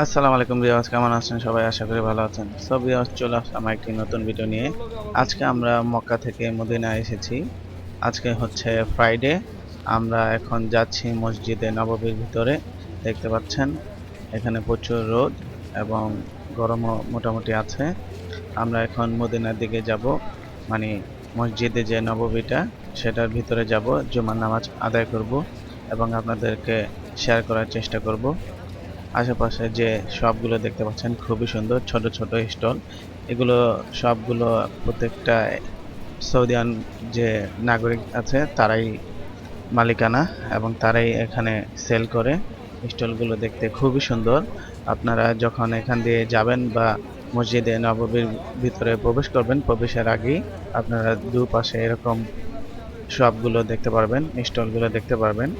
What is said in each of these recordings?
আসসালামু আলাইকুম বিয়াস কেমন আছেন সবাই? আশা করি ভালো আছেন। সব বিয়াস চলে আসলাম একটি নতুন ভিডিও নিয়ে। আজকে আমরা মক্কা থেকে মদিনা এসেছি। আজকে হচ্ছে ফ্রাইডে আমরা এখন যাচ্ছি মসজিদে নববীর ভিতরে। দেখতে পাচ্ছেন, এখানে প্রচুর রোদ এবং গরমও মোটামুটি আছে। আমরা এখন মদিনার দিকে যাব। মানে মসজিদে যে নববীটা, সেটার ভিতরে যাব। জুমার নামাজ আদায় করব এবং আপনাদেরকে শেয়ার করার চেষ্টা করব। আশেপাশে যে শপগুলো দেখতে পাচ্ছেন খুবই সুন্দর, ছোট ছোট স্টল। এগুলো সবগুলো প্রত্যেকটা সৌদিয়ান যে নাগরিক আছে, তারাই মালিকানা এবং তারাই এখানে সেল করে স্টলগুলো দেখতে খুবই সুন্দর। আপনারা যখন এখান দিয়ে যাবেন বা মসজিদে নববীর ভিতরে প্রবেশ করবেন, প্রবেশের আগেই আপনারা দুপাশে এরকম শপগুলো দেখতে পারবেন, স্টলগুলো দেখতে পারবেন।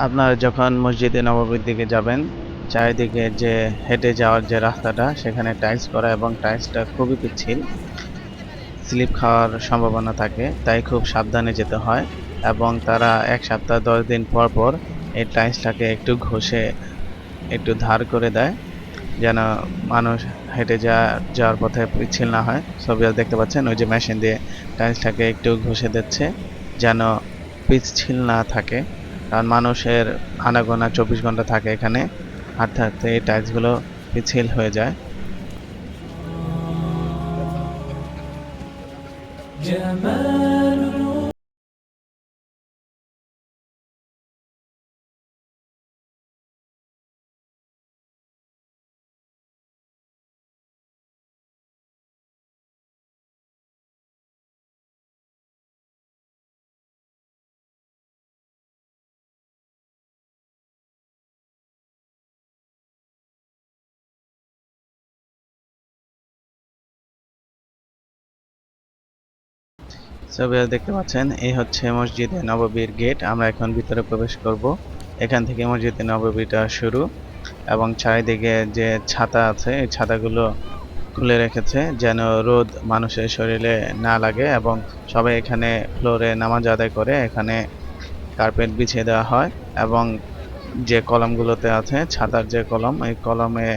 আপনারা যখন মসজিদে নববীর দিকে যাবেন, চারিদিকে যে হেঁটে যাওয়ার যে রাস্তাটা, সেখানে টাইলস করা এবং টাইলসটা খুবই পিচ্ছিল। স্লিপ খাওয়ার সম্ভাবনা থাকে, তাই খুব সাবধানে যেতে হয় এবং তারা এক সপ্তাহ, দশ দিন পর পর এই টাইলসটাকে একটু ঘষে একটু ধার করে দেয়, যেন মানুষ হেঁটে যা, যাওয়ার পথে পিচ্ছিল না হয়। ছবি দেখতে পাচ্ছেন, ওই যে মেশিন দিয়ে টাইলসটাকে একটু ঘষে দিচ্ছে, যেন পিচ্ছিল না থাকে। কারণ মানুষের আনাগোনা চব্বিশ ঘন্টা থাকে এখানে হাঁটতে হাঁটতে এই টাইলসগুলো পিছিল হয়ে যায় جمال ছবি দেখতে পাচ্ছেন, এই হচ্ছে মসজিদে নববীর গেট। আমরা এখন ভিতরে প্রবেশ করব। এখান থেকে মসজিদে নববীটা শুরু। এবং চারিদিকে যে ছাতা আছে, এই ছাতাগুলো খুলে রেখেছে, যেন রোদ মানুষের শরীরে না লাগে এবং সবাই এখানে ফ্লোরে নামাজ আদায় করে এখানে কার্পেট বিছিয়ে দেওয়া হয়। এবং যে কলমগুলোতে আছে, ছাতার যে কলম, এই কলমে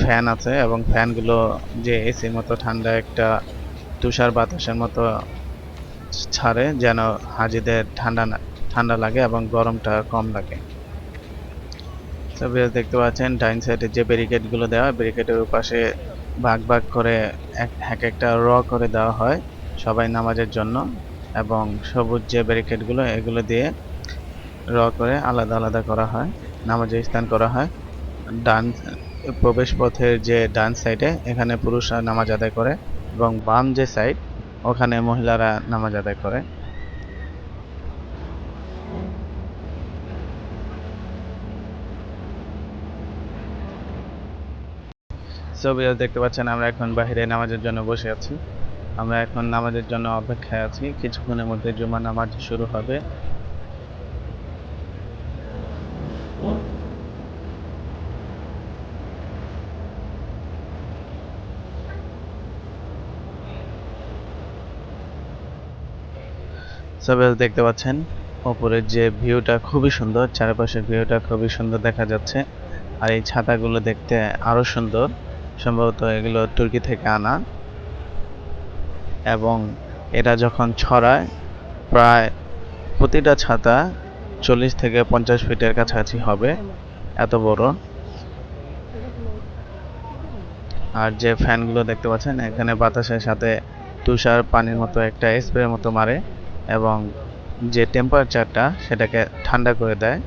ফ্যান আছে এবং ফ্যানগুলো যে এসির মতো ঠান্ডা একটা তুষার বাতাসের মতো ছাড়ে যেন হাজিদের ঠান্ডা না, ঠান্ডা লাগে এবং গরমটা কম লাগে। ছবি দেখতে পাচ্ছেন, ডাইন সাইডে যে ব্যারিকেডগুলো দেওয়া, ব্যারিকেডের পাশে ভাগ ভাগ করে এক এক একটা র করে দেওয়া হয় সবাই নামাজের জন্য এবং সবুজ যে ব্যারিকেডগুলো, এগুলো দিয়ে র করে আলাদা আলাদা করা হয় নামাজের স্থান করা হয়। ডান প্রবেশ পথের যে ডান সাইডে, এখানে পুরুষরা নামাজ আদায় করে এবং বাম যে সাইড ওখানে মহিলারা নামাজ আদায় করে। ছবি দেখতে পাচ্ছেন, আমরা এখন বাইরে নামাজের জন্য বসে আছি। আমরা এখন নামাজের জন্য অপেক্ষায় আছি। কিছুক্ষণের মধ্যে জুমা নামাজ শুরু হবে। ছবি দেখতে পাচ্ছেন। ওপরের যে ভিউটা খুবই সুন্দর, চারপাশের ভিউটা খুবই সুন্দর দেখা যাচ্ছে। আর এই ছাতাগুলো দেখতে আরও সুন্দর। সম্ভবত এগুলো তুর্কি থেকে আনা। এবং এটা যখন ছড়ায়, প্রায় প্রতিটা ছাতা চল্লিশ থেকে পঞ্চাশ ফিটের কাছাকাছি হবে। এত বড়। আর যে ফ্যানগুলো দেখতে পাচ্ছেন, এখানে বাতাসের সাথে তুষার পানির মতো একটা স্প্রে মতো মারে। এবং যে টেম্পারেচারটা সেটাকে ঠান্ডা করে দেয়।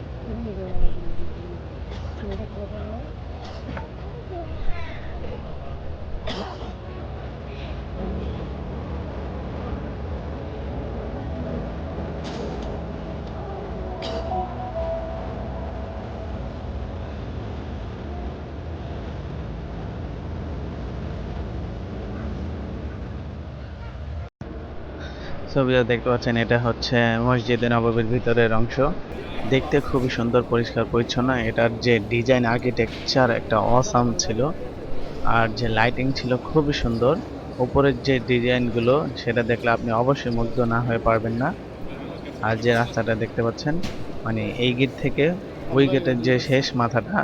ছবিটা দেখতে পাচ্ছেন, এটা হচ্ছে মসজিদে নববীর ভিতরের অংশ। দেখতে খুবই সুন্দর, পরিষ্কার, পরিচ্ছন্ন। এটার যে ডিজাইন আর্কিটেকচার একটা অসাম ছিল। আর যে লাইটিং ছিল খুবই সুন্দর। উপরের যে ডিজাইনগুলো সেটা দেখলে আপনি অবশ্যই মুগ্ধ না হয়ে পারবেন না। আর যে রাস্তাটা দেখতে পাচ্ছেন মানে এই গেট থেকে ওই গেটের যে শেষ মাথাটা,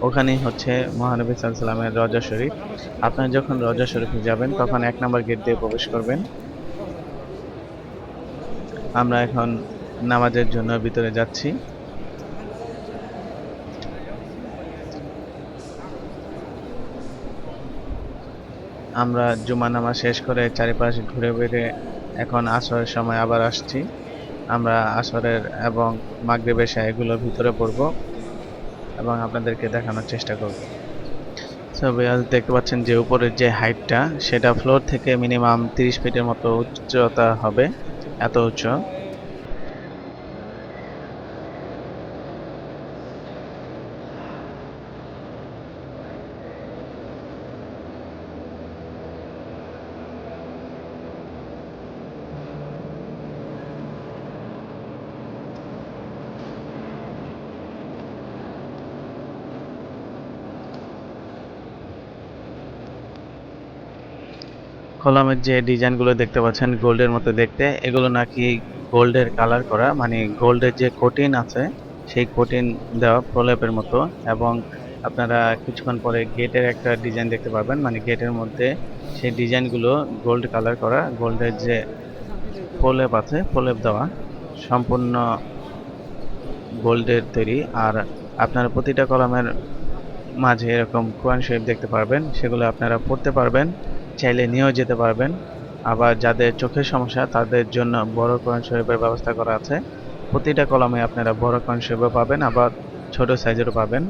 ওখানেই হচ্ছে মহানবী সাল্লামের রজা শরীফ। আপনারা যখন রজা শরীফে যাবেন, তখন এক নম্বর গেট দিয়ে প্রবেশ করবেন। আমরা এখন নামাজের জন্য ভিতরে যাচ্ছি। আমরা জুমা নামাজ শেষ করে চারিপাশে ঘুরে বেড়ে এখন আসরের সময় আবার আসছি। আমরা আসরের এবং মাগরিবের এগুলো ভিতরে পড়ব এবং আপনাদেরকে দেখানোর চেষ্টা করব। সো দেখতে পাচ্ছেন যে উপরের যে হাইটটা সেটা ফ্লোর থেকে মিনিমাম তিরিশ ফিটের মতো উচ্চতা হবে। এত কলমের যে ডিজাইনগুলো দেখতে পাচ্ছেন গোল্ডের মতো দেখতে, এগুলো নাকি গোল্ডের কালার করা মানে গোল্ডের যে কোটিন আছে, সেই কোটিন দেওয়া প্রলেপের মতো এবং আপনারা কিছুক্ষণ পরে গেটের একটা ডিজাইন দেখতে পাবেন মানে গেটের মধ্যে সেই ডিজাইনগুলো গোল্ড কালার করা, গোল্ডের যে প্রলেপ আছে, প্রলেপ দেওয়া, সম্পূর্ণ গোল্ডের তৈরি। আর আপনারা প্রতিটা কলমের মাঝে এরকম কোরআন শরীফ দেখতে পারবেন, সেগুলো আপনারা পড়তে পারবেন। চাইলে নিয়েও যেতে পারবেন। আবার যাদের চোখের সমস্যা, তাদের জন্য বড় কোরআন শরীফের ব্যবস্থা করা আছে। প্রতিটা কলমে আপনারা বড় কোরআন শরীফও পাবেন, আবার ছোট সাইজেরও পাবেন।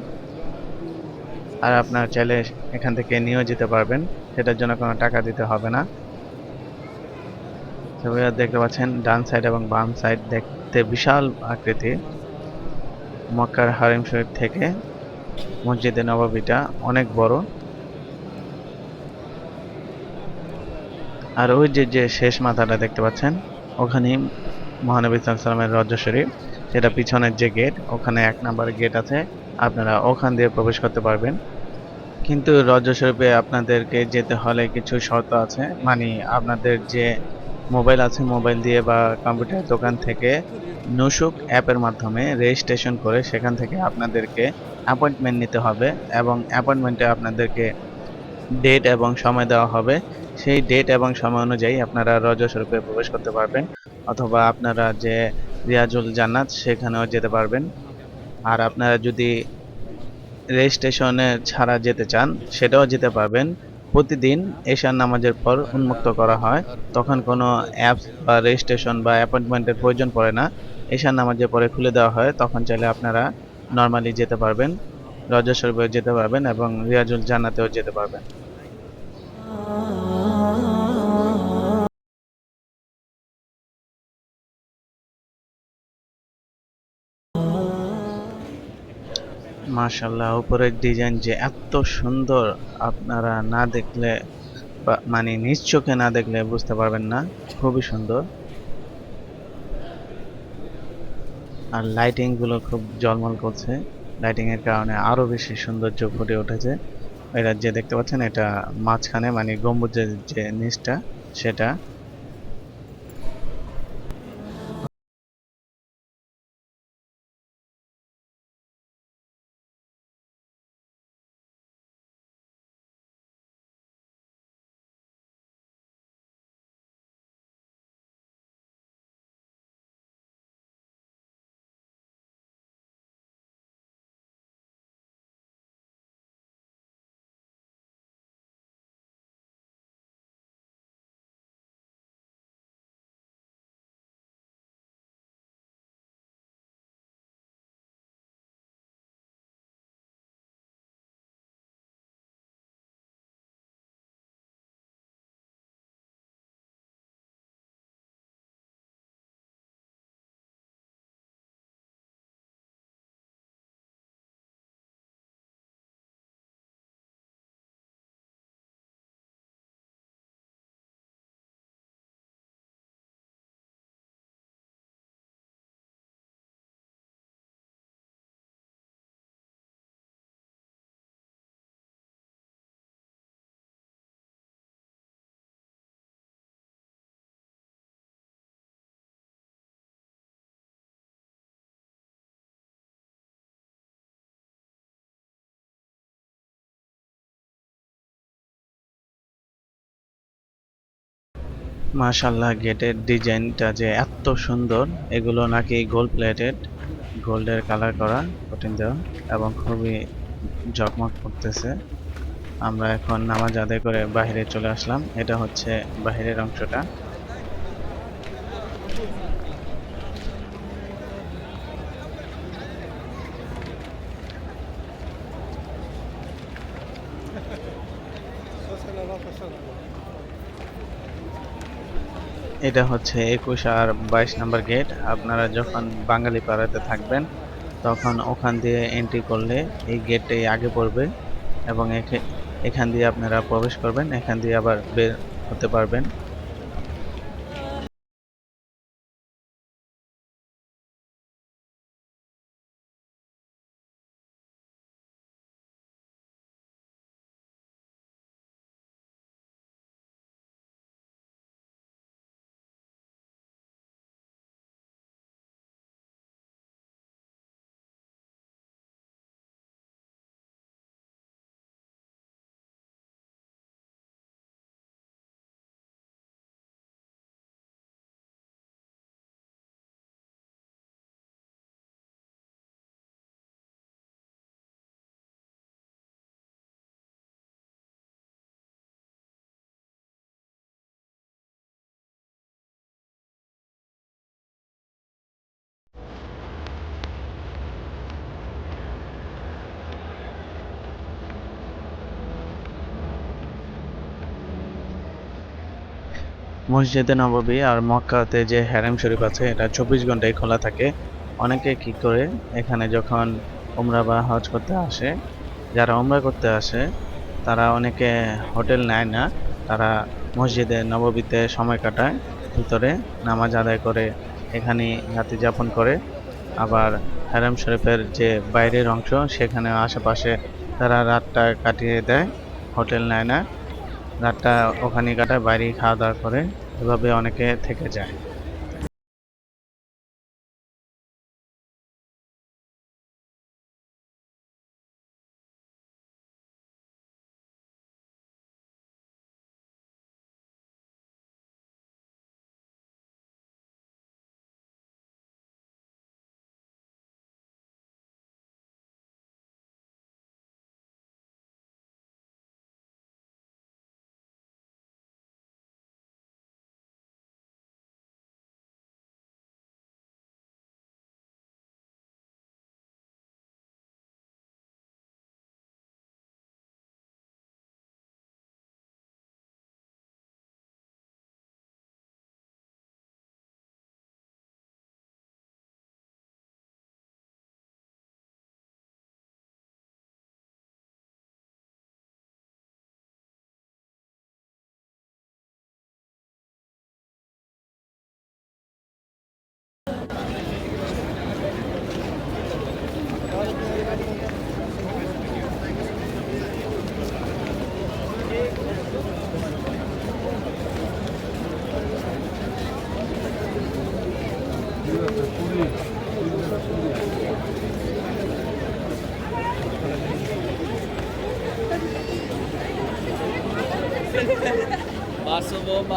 আর আপনারা চাইলে এখান থেকে নিয়েও যেতে পারবেন। সেটার জন্য কোনো টাকা দিতে হবে না। দেখতে পাচ্ছেন, ডান সাইড এবং বাম সাইড দেখতে বিশাল আকৃতি। মক্কার হারিম শরীফ থেকে মসজিদে নবাবিটা অনেক বড়। আর ওই যে যে শেষ মাথাটা দেখতে পাচ্ছেন, ওখানেই মহানবী সাল্লামের রজ শরীফ, সেটা পিছনের যে গেট ওখানে এক নাম্বার গেট আছে, আপনারা ওখান দিয়ে প্রবেশ করতে পারবেন। কিন্তু রজ শরীফে আপনাদেরকে যেতে হলে কিছু শর্ত আছে মানে আপনাদের যে মোবাইল আছে, মোবাইল দিয়ে বা কম্পিউটার দোকান থেকে নুসুক অ্যাপের মাধ্যমে রেজিস্ট্রেশন করে সেখান থেকে আপনাদেরকে অ্যাপয়েন্টমেন্ট নিতে হবে এবং অ্যাপয়েন্টমেন্টে আপনাদেরকে ডেট এবং সময় দেওয়া হবে। সেই ডেট এবং সময় অনুযায়ী আপনারা রজা শরীফে প্রবেশ করতে পারবেন, অথবা আপনারা যে রিয়াজুল জান্নাত সেখানেও যেতে পারবেন। আর আপনারা যদি রেজিস্ট্রেশনে ছাড়া যেতে চান, সেটাও যেতে পারবেন। প্রতিদিন এশার নামাজের পর উন্মুক্ত করা হয়। তখন কোনো অ্যাপস বা রেজিস্ট্রেশন বা অ্যাপয়েন্টমেন্টের প্রয়োজন পড়ে না। এশার নামাজের পরে খুলে দেওয়া হয়। তখন চাইলে আপনারা নর্মালি যেতে পারবেন রজা যেতে পারবেন এবং রিয়াজুল জান্নাতেও যেতে পারবেন। মাশাল্লাহ উপরের ডিজাইন যে এত সুন্দর আপনারা না দেখলে মানে নিজ চোখে না দেখলে বুঝতে পারবেন না, খুবই সুন্দর। আর লাইটিংগুলো খুব জলমল করছে লাইটিং এর কারণে আরও বেশি সৌন্দর্য ফুটে উঠেছে। এটা যে দেখতে পাচ্ছেন, এটা মাঝখানে মানে গম্বুজের যে নিচটা, সেটা। মাশাল্লাহ গেটের ডিজাইনটা যে এত সুন্দর, এগুলো নাকি গোল্ড প্লেটেড গোল্ডের কালার করা কঠিন দেওয়া এবং খুবই জকমক করতেছে। আমরা এখন নামাজ আদায় করে বাহিরে চলে আসলাম, এটা হচ্ছে বাহিরের অংশটা। এটা হচ্ছে একুশ আর বাইশ নাম্বার গেট। আপনারা যখন বাঙালি পাড়াতে থাকবেন, তখন ওখান দিয়ে এন্ট্রি করলে এই গেটটাই আগে পড়বে এবং এখে- এখান দিয়ে আপনারা প্রবেশ করবেন, এখান দিয়ে আবার বের হতে পারবেন। মসজিদে নববী আর মক্কাতে যে হ্যারেম শরীফ আছে, এটা চব্বিশ ঘন্টাই খোলা থাকে। অনেকে কি করে, এখানে যখন উমরা বা হজ করতে আসে, যারা উমরা করতে আসে, তারা অনেকে হোটেল নেয় না, তারা মসজিদে নববীতে সময় কাটায়, ভিতরে নামাজ আদায় করে এখানে রাতে যাপন করে। আবার হ্যারেম শরীফের যে বাইরের অংশ সেখানে আশেপাশে তারা রাতটা কাটিয়ে দেয়, হোটেল নেয় না। রাতটা ওখানে কাটায় বাইরেই খাওয়া দাওয়া করে। এভাবে অনেকে থেকে যায়।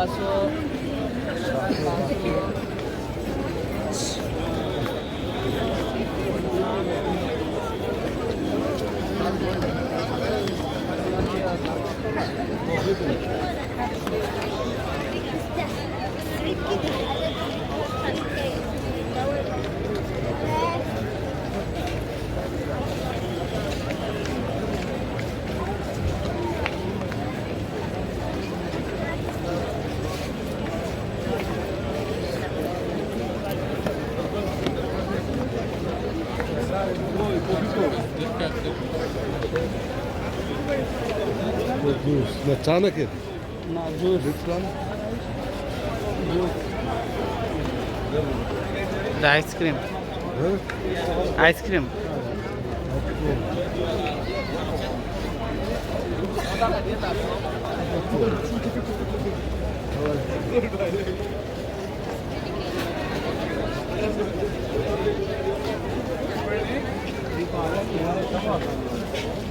说 না চা নাকি? না জুস। আইসক্রিম। হ্যাঁ? আইসক্রিম। দেখি এটা খুবই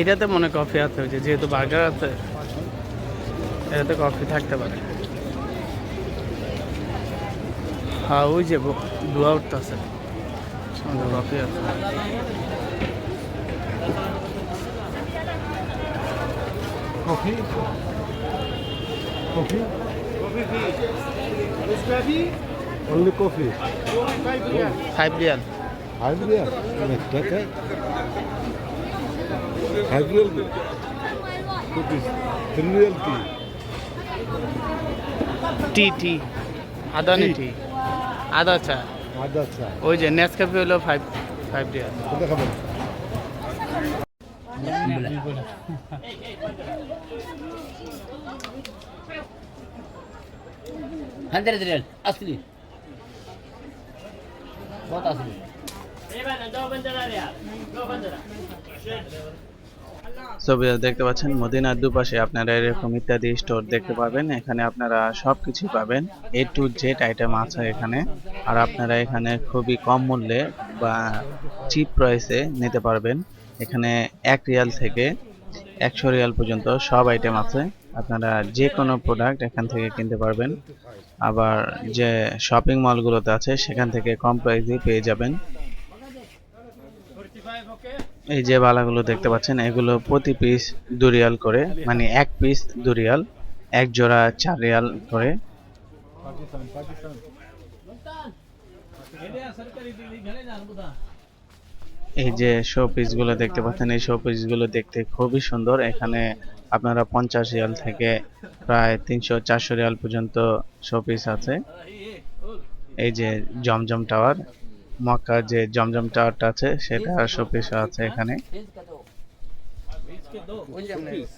এটাতে মনে কফি আছে হয়েছে যেহেতু বার্গার আছে, এটাতে কফি থাকতে পারে। হ্যাঁ ওই যে দুয়া উঠতেছে কফি আছে coffee coffee only coffee five riyal five real টাকা five real coffee three real tea tea tea Adani tea আদা চা ওই যে নেসক্যাফে হলো five five day hundred riyal বহুত আসলি? ছবি দেখতে পাচ্ছেন, মদিনার দুপাশে আপনারা এরকম ইত্যাদি স্টোর দেখতে পাবেন। এখানে আপনারা সব কিছুই পাবেন এ টু জেড আইটেম আছে এখানে। আর আপনারা এখানে খুবই কম মূল্যে বা চিপ প্রাইসে নিতে পারবেন। এখানে এক রিয়াল থেকে একশো রিয়াল পর্যন্ত সব আইটেম আছে। আপনারা যে কোনো প্রোডাক্ট এখান থেকে কিনতে পারবেন। আবার যে শপিং মলগুলোতে আছে, সেখান থেকে কম প্রাইসে পেয়ে যাবেন। এই যে বালাগুলো দেখতে পাচ্ছেন, এগুলো প্রতি পিস দু রিয়াল করে মানে এক পিস দু রিয়াল এক জোড়া চার রিয়াল করে। এই যে শো পিসগুলো দেখতে পাচ্ছেন, এই শো পিসগুলো দেখতে খুবই সুন্দর। এখানে আপনারা পঞ্চাশ রিয়াল থেকে প্রায় তিনশো, চারশো রিয়াল পর্যন্ত শো পিস আছে। এই যে জমজম টাওয়ার মক্কার যে জমজম টাওয়ারটা আছে সেটা শো পিস আছে এখানে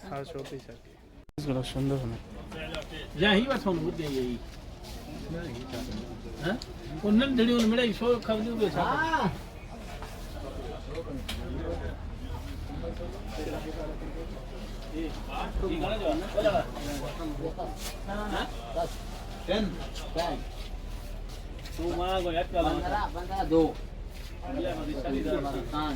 হ্যাঁ শোপিস সুন্দর यही बात हम बुद्धि यही हाँ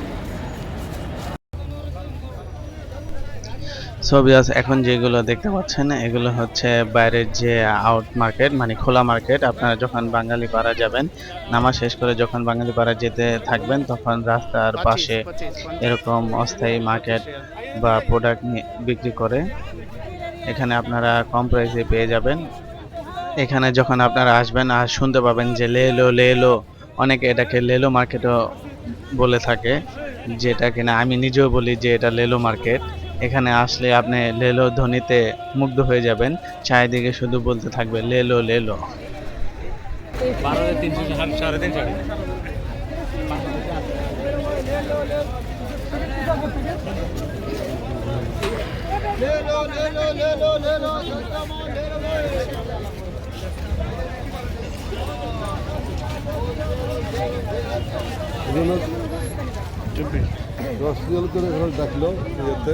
আছে এখন যেগুলো দেখতে পাচ্ছেন এগুলো হচ্ছে বাইরের যে আউট মার্কেট মানে খোলা মার্কেট আপনারা যখন বাঙালি পাড়া যাবেন নামাজ শেষ করে যখন বাঙালি পাড়া যেতে থাকবেন তখন রাস্তার পাশে এরকম অস্থায়ী মার্কেট বা প্রোডাক্ট বিক্রি করে এখানে আপনারা কম প্রাইসে পেয়ে যাবেন। এখানে যখন আপনারা আসবেন আর শুনতে পাবেন যে লেলো লেলো অনেকে এটাকে লেলো মার্কেটও বলে থাকে যেটা কিনা আমি নিজেও বলি যে এটা লেলো মার্কেট এখানে আসলে আপনি লেলো ধ্বনিতে মুগ্ধ হয়ে যাবেন। চারিদিকে শুধু বলতে থাকবে লেলো লেলো। এজন্য দশ করে ডাকলো, ইয়েতে।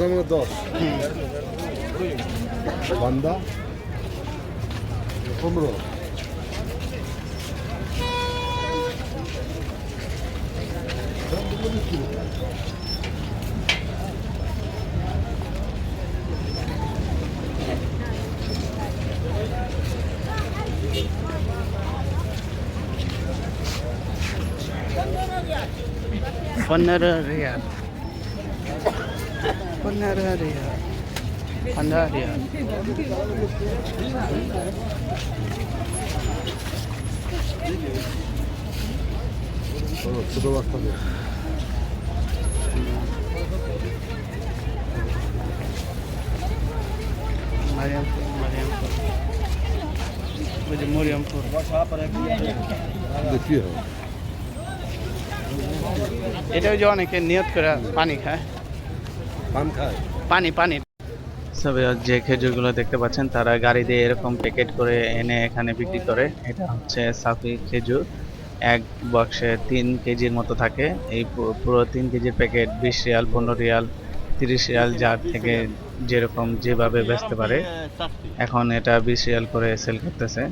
আসলে মানে দশ বান্দা পনেরো পনেরো রিয়াল পনেরো রিয়াল পনেরো রিয়াল ও, ছোট বাচ্চা মেয়ে। মারিয়ামপুর মারিয়ামপুর ওই যে মরিয়ামপুর দেখি হয় এটা ওই যে অনেকে নিয়ত করে পানি খায় পান পানি পানি। তবে যে খেজুরগুলো দেখতে পাচ্ছেন তারা গাড়ি দিয়ে এরকম প্যাকেট করে এনে এখানে বিক্রি করে। এটা হচ্ছে সাফি খেজুর। এক বক্সে তিন কেজির মতো থাকে। এই পুরো তিন কেজির প্যাকেট বিশ রিয়াল পনেরো রিয়াল তিরিশ রিয়াল যার থেকে যেরকম যেভাবে বেচতে পারে। এখন এটা বিশ রিয়াল করে সেল করতেছে।